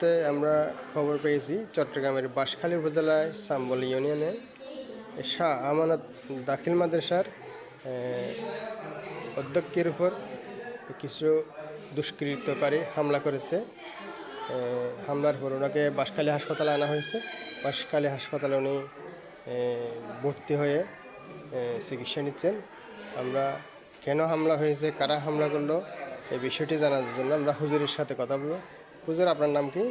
তে আমরা খবর পেয়েছি চট্টগ্রামের বাঁশখালী উপজেলায় সাম্বল ইউনিয়নে। শাহ আমানত দাখিল মাদ্রাসার অধ্যক্ষের উপর কিছু দুষ্কৃতকারী হামলা করেছে। হামলার পর ওনাকে বাঁশখালী হাসপাতালে আনা হয়েছে। বাঁশখালী হাসপাতালে উনি ভর্তি হয়ে চিকিৎসা নিচ্ছেন। আমরা কেন হামলা হয়েছে, কারা হামলা করল, এই বিষয়টি জানার জন্য আমরা হুজুরের সাথে কথা বলব। হুজুর আপনার নাম কি?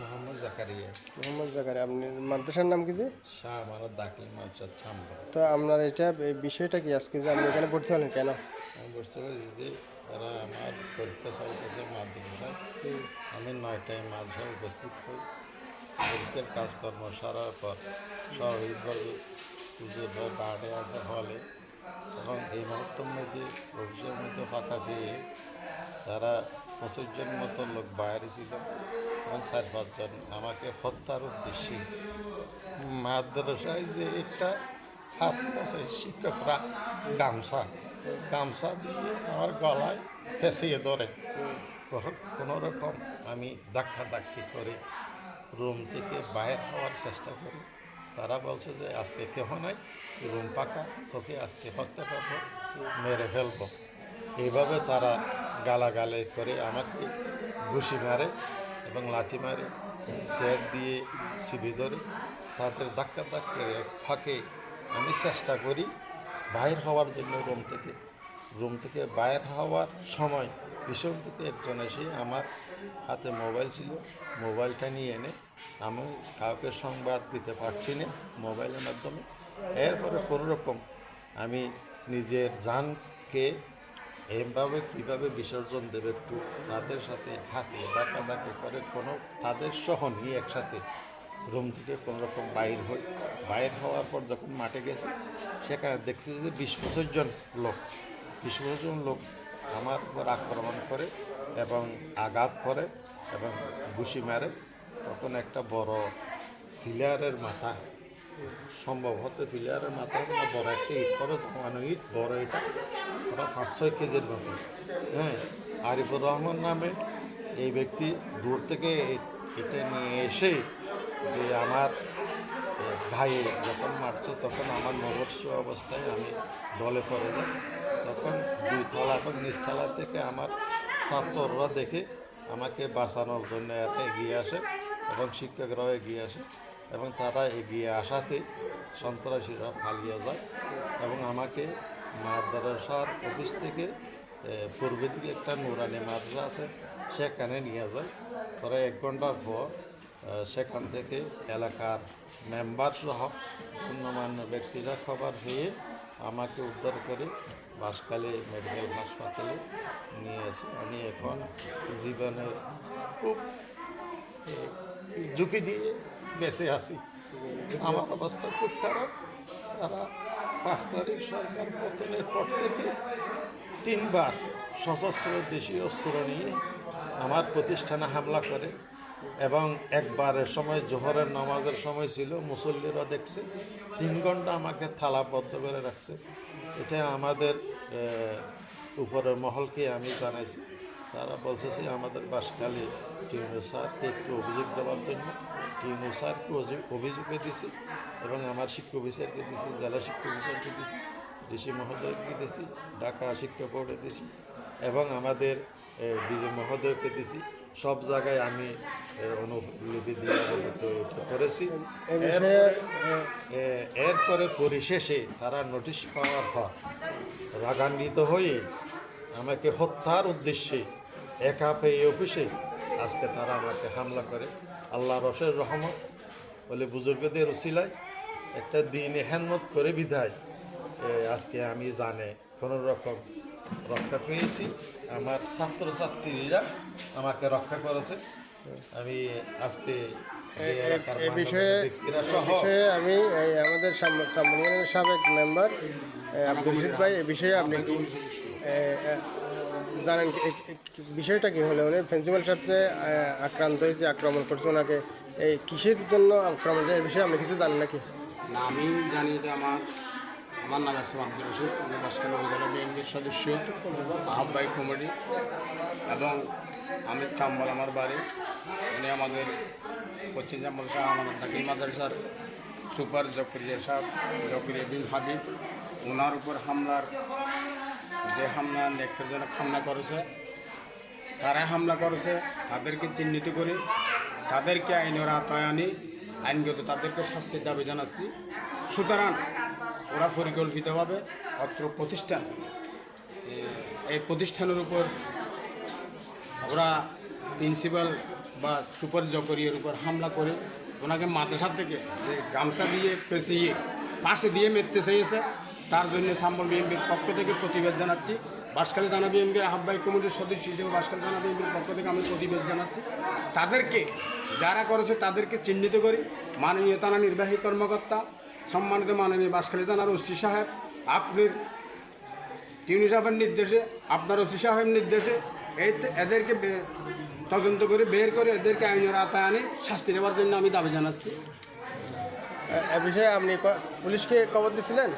মোহাম্মদ জাকারিয়া। মোহাম্মদ জাকারি আপনি মাদ্রাসার নাম কি যে? শাহ আমানত দাখিল মাদ্রাসা ছাম্বা তো আপনার এটা এই বিষয়টা কি আজকে যে আপনি এখানে ভর্তি হলেন কেন? আমি বুঝতে পারছি যে তারা আমার পরীক্ষা চলতেছে মাধ্যমিকটা আমি নয়টায় মাদ্রাসায় উপস্থিত হই। পরীক্ষার কাজকর্ম সারার পর স্বাভাবিকভাবে পর গার্ডে আসা হলে এবং এই মুহূর্তের মধ্যে অফিসের মধ্যে ফাঁকা পেয়ে তারা পঁচিশ জন মতো লোক বাইরে ছিল, এবং চার পাঁচজন আমাকে হত্যার উদ্দেশ্যে মাদ্রাসায় যে একটা হাত আছে, শিক্ষকরা গামছা গামছা দিয়ে আমার গলায় ফেঁসিয়ে ধরে। কোনো- রকম আমি ধাক্কা ধাক্কি করে রুম থেকে বাইর হওয়ার চেষ্টা করি। তারা বলছে যে, আজকে কেহ নাই, রুম পাকা, তোকে আজকে হত্যা করব, মেরে ফেলব। এইভাবে তারা গালাগালে করে আমাকে ঘুষি মারে এবং লাথি মারে সেট দিয়ে সিবি ধরে তাদের ধাক্কা ধাক্কা ফাঁকে আমি চেষ্টা করি বাইর হওয়ার জন্য রুম থেকে। রুম থেকে বাইর হওয়ার সময় পিছন থেকে একজন এসে আমার হাতে মোবাইল ছিল, মোবাইলটা নিয়ে এনে আমি কাউকে সংবাদ দিতে পারছি না মোবাইলের মাধ্যমে। এরপরে কোনো রকম আমি নিজের জানকে এভাবে কীভাবে বিসর্জন দেবে একটু তাদের সাথে হাতে ডাকা ডাকে করে কোনো তাদের সহ নিয়ে একসাথে রুম থেকে কোনো রকম বাইর হই। বাইর হওয়ার পর যখন মাঠে গেছে, সেখানে দেখছি যে বিশ পঁচিশ জন লোক। বিশ পঁচিশ জন লোক আমার উপর আক্রমণ করে এবং আঘাত করে এবং ঘুষি মারে। তখন একটা বড় ফিলারের মাথা সম্ভব হতে প্লেয়ারের মাথায় না বড় একটা ইট করে জমানো ইট বড় এটা। ওরা পাঁচ, ছয় কেজির মতো। হ্যাঁ আরিফুর রহমান নামে এই ব্যক্তি দূর থেকে এটা নিয়ে এসে যে আমার ভাই যখন মারছে, তখন আমার নবস্য অবস্থায় আমি দলে পড়ে যাই। তখন দুই তলা এবং নিচতলা থেকে আমার ছাত্ররা দেখে আমাকে বাঁচানোর জন্য এত এগিয়ে আসে এবং শিক্ষকরাও এগিয়ে আসে। এবং তারা এগিয়ে আসাতে সন্ত্রাসীরা পালিয়ে যায় এবং আমাকে মাদ্রাসার অফিস থেকে পূর্ব দিকে একটা নুরানি মাদ্রাসা আছে, সেখানে নিয়ে যায়। পরে এক ঘণ্টার পর সেখান থেকে এলাকার মেম্বার সহ গণ্যমান্য ব্যক্তিরা খবর পেয়ে আমাকে উদ্ধার করে বাঁশখালী মেডিকেল হাসপাতালে নিয়ে নিয়েছে আমি এখন জীবনের খুব ঝুঁকি নিয়ে বেঁচে আছি। আমার অবস্থা খুব খারাপ। তারা পাঁচ তারিখ সরকার পতনের পর থেকে তিনবার সশস্ত্র দেশীয় অস্ত্র নিয়ে আমার প্রতিষ্ঠানে হামলা করে এবং একবারের সময়, জোহরের নামাজের সময় ছিল, মুসল্লিরা দেখছে, তিন ঘণ্টা আমাকে থালাবদ্ধ করে রাখছে। এটা আমাদের উপরের মহলকে আমি জানাইছি। তারা বলছে যে আমাদের বাসখালী টিউনু স্যারকে একটু অভিযোগ দেওয়ার জন্য। টিউনু স্যারকে অভিযোগে দিছি এবং আমার শিক্ষা অফিসারকে দিছি জেলা শিক্ষা অফিসারকে দিছি ডিসি মহোদয়কে দিছি ঢাকা শিক্ষা বোর্ডে দিছি এবং আমাদের ডিজি মহোদয়কে দিছি। সব জায়গায় আমি অনুলিপি দিয়ে করেছি। এরপরে পরিশেষে তারা নোটিশ পাওয়ার পর রাগান্বিত হয়ে আমাকে হত্যার উদ্দেশ্যে একা পেয়ে অফিসে আজকে তারা আমাকে হামলা করে। আল্লাহ রসের রহমত। বলে বুজুর্গদের উসিলায় একটা দিন হেনমত করে বিধায় আজকে আমি জানে কোনো রকম রক্ষা পেয়েছি। আমার ছাত্রছাত্রীরা আমাকে রক্ষা করেছে। আমি আজকে এলাকার বিষয়ে বিষয়ে আমি আমাদের সাবেক মেম্বার আব্দুল ভাই এই বিষয়ে আপনি এ, এ, জানেন বিষয়টা কি হলো? উনি প্রিন্সিপাল সাহেব যে এ, আক্রান্ত হয়েছে আক্রমণ করছে ওনাকে এই কিসের জন্য আক্রমণ এই বিষয়ে আপনি কিছু জানেন নাকি? না আমি জানি যে আমার আমার নাম আছে আব্দুল রশিদ আমি বাসখালী উপজেলা বিএনপির সদস্য আহ্বায়ক কমিটি এবং আমি চাম্বল আমার বাড়ি। উনি আমাদের পশ্চিম জাম্বল শাহ আমাদের দাখিল মাদ্রাসার সুপার জকরিয়া সাহেব জকরিয়া বিন হাবিব ওনার উপর হামলার যে হামলা নেকজনক হামলা করেছে কারা হামলা করেছে, তাদেরকে চিহ্নিত করে, তাদেরকে আইনের আওতায় আনি আইনগত তাদেরকে শাস্তির দাবি জানাচ্ছি। সুতরাং ওরা পরিকল্পিতভাবে অত্র প্রতিষ্ঠান এই প্রতিষ্ঠানের উপর ওরা প্রিন্সিপাল বা সুপার জকরিয়ার উপর হামলা করে, ওনাকে মাদ্রাসা থেকে যে গামছা দিয়ে পেঁচিয়ে, পাশে দিয়ে মেরতে চেয়েছে। তার জন্য সাম্বল বিএনপির পক্ষ থেকে প্রতিবাদ জানাচ্ছি। বাসখালী থানা বিএনপির আহ্বায়ক কমিটির সদস্য হিসেবে বাসখালী থানা বিএনপির পক্ষ থেকে আমি প্রতিবাদ জানাচ্ছি। তাদেরকে যারা করেছে তাদেরকে চিহ্নিত করি। মাননীয় থানা নির্বাহী কর্মকর্তা, সম্মানিত মাননীয় বাসখালী থানার ওসি সাহেব আপনার টিউনি সাহেবের নির্দেশে, আপনার ওসি সাহেবের নির্দেশে এই এদেরকে তদন্ত করে বের করে এদেরকে আইনের আওতায় আনি, শাস্তি দেওয়ার জন্য আমি দাবি জানাচ্ছি। এ- বিষয়ে আপনি পুলিশকে খবর দিয়েছিলেন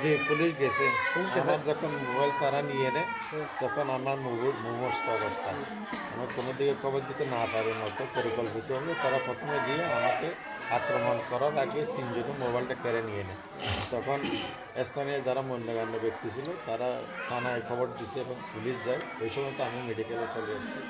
যে পুলিশ গেছে। পুলিশ গেছে? আমার যখন মোবাইল তারা নিয়ে নেয় তখন আমার মুমস্ত অবস্থা। আমি কোনো দিকে খবর দিতে না পারি মতো পরিকল্পিত হবে তারা প্রথমে গিয়ে আমাকে আক্রমণ করার আগে তিনজনে মোবাইলটা কেড়ে নিয়ে নেয়। তখন স্থানীয় যারা মূল্যগণ্য ব্যক্তি ছিল তারা থানায় খবর দিছে এবং পুলিশ যায়। ওই সময় তো আমি মেডিকেলে চলে এসেছি